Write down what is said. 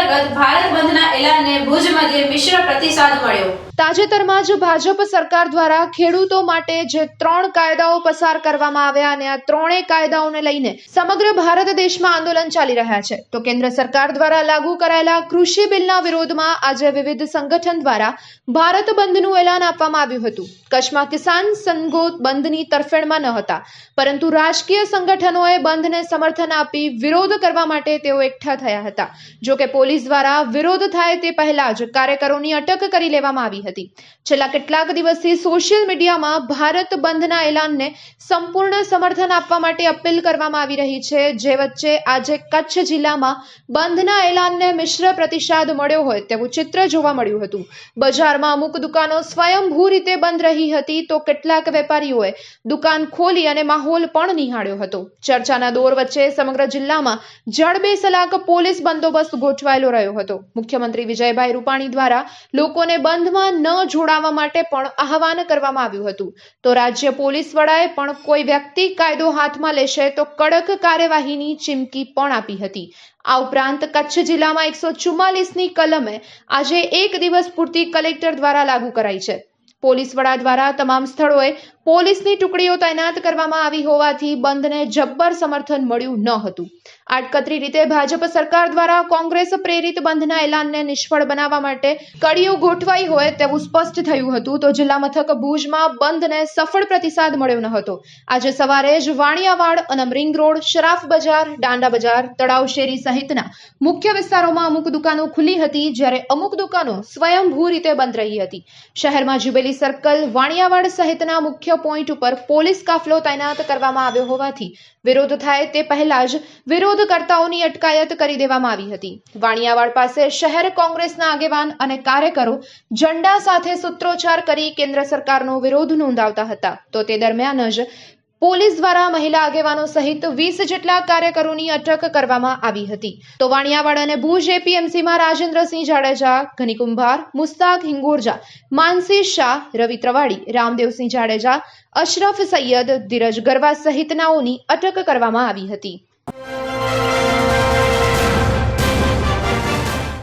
અંતર્ગત ભારત બંધના એલાનને ભુજ મધ્યે મિશ્ર પ્રતિસાદ મળ્યો. તાજેતરમાં જ ભાજપ સરકાર દ્વારા ખેડૂતો માટે જે ત્રણ કાયદાઓ પસાર કરવામાં આવ્યા અને આ ત્રણેય કાયદાઓને લઈને સમગ્ર ભારત દેશમાં આંદોલન ચાલી રહ્યા છે. તો કેન્દ્ર સરકાર દ્વારા લાગુ કરાયેલા કૃષિ બિલના વિરોધમાં આજે વિવિધ સંગઠન દ્વારા ભારત બંધનું એલાન આપવામાં આવ્યું હતું. કચ્છમાં કિસાન સંઘો બંધની તરફેણમાં ન હતા, પરંતુ રાજકીય સંગઠનોએ બંધને સમર્થન આપી વિરોધ કરવા માટે તેઓ એકઠા થયા હતા. જોકે પોલીસ દ્વારા વિરોધ થાય તે પહેલા જ કાર્યકરોની અટક કરી લેવામાં આવી હતી. છેલ્લા કેટલાક દિવસથી સોશિયલ મીડિયામાં ભારત બંધના એલાનને સંપૂર્ણ સમર્થન આપવા માટે અપીલ કરવામાં આવી રહી છે. જે વચ્ચે આજે કચ્છ જિલ્લામાં બંધના એલાનને મિશ્ર પ્રતિસાદ મળ્યો હોય તેવું ચિત્ર જોવા મળ્યું હતું. બજારમાં અમુક દુકાનો સ્વયંભૂ રીતે બંધ રહી હતી તો કેટલાક વેપારીઓએ દુકાન ખોલી અને માહોલ પણ નિહાળ્યો હતો. ચર્ચાના દોર વચ્ચે સમગ્ર જિલ્લામાં જડબે સલાક પોલીસ બંદોબસ્ત ગોઠવાયેલો રહ્યો હતો. મુખ્યમંત્રી વિજયભાઈ રૂપાણી દ્વારા લોકોને બંધમાં ન જોડાવા માટે પણ આહવાન કરવામાં આવ્યું હતું. તો રાજ્ય પોલીસ વડાએ પણ કોઈ વ્યક્તિ કાયદો હાથમાં લેશે તો કડક કાર્યવાહીની ચીમકી પણ આપી હતી. આ ઉપરાંત કચ્છ જિલ્લામાં એકસો ચુમ્માલીસની કલમે આજે એક દિવસ પૂરતી કલેક્ટર દ્વારા લાગુ કરાઈ છે. પોલીસ વડા દ્વારા તમામ સ્થળોએ પોલીસની ટુકડીઓ તૈનાત કરવામાં આવી હોવાથી બંધને જબ્બર સમર્થન મળ્યું ન હતું. આડકતરી રીતે ભાજપ સરકાર દ્વારા કોંગ્રેસ પ્રેરિત બંધના એલાનને નિષ્ફળ બનાવવા માટે કડીઓ ગોઠવાઈ હોય તેવું સ્પષ્ટ થયું હતું. તો જિલ્લા મથક ભુજમાં બંધને સફળ પ્રતિસાદ મળ્યો ન હતો. આજે સવારે જ વાણિયાવાડ અનમ રોડ, શરાફ બજાર દાંડા બજાર, તળાવ શેરી સહિતના મુખ્ય વિસ્તારોમાં અમુક દુકાનો ખુલ્લી હતી, જ્યારે અમુક દુકાનો સ્વયંભૂ રીતે બંધ રહી હતી. શહેરમાં જુબેલી સર્કલ, વાણિયાવાડ સહિતના મુખ્ય પોઈન્ટ ઉપર પોલીસ કાફલો તૈનાત કરવામાં આવ્યો હોવાથી વિરોધ થાય તે પહેલા જ વિરોધકર્તાઓની અટકાયત કરી દેવામાં આવી હતી. વાણિયાવાડ પાસે શહેર કોંગ્રેસના આગેવાન અને કાર્યકરો ઝંડા સાથે સૂત્રોચ્ચાર કરી કેન્દ્ર સરકારનો વિરોધ નોંધાવતા હતા. તો તે દરમિયાન જ પોલીસ દ્વારા મહિલા આગેવાનો સહિત વીસ જેટલા કાર્યકરોની અટક કરવામાં આવી હતી. તો વાણિયાવાડ અને ભુજ એપીએમસીમાં રાજેન્દ્રસિંહ જાડેજા, ઘનિકુંભાર, મુસ્તાક હિંગોરજા, માનસી શાહ, રવિ ત્રવાડી, રામદેવસિંહ જાડેજા, અશરફ સૈયદ, ધીરજ ગરવા સહિતનાઓની અટક કરવામાં આવી હતી. Bye.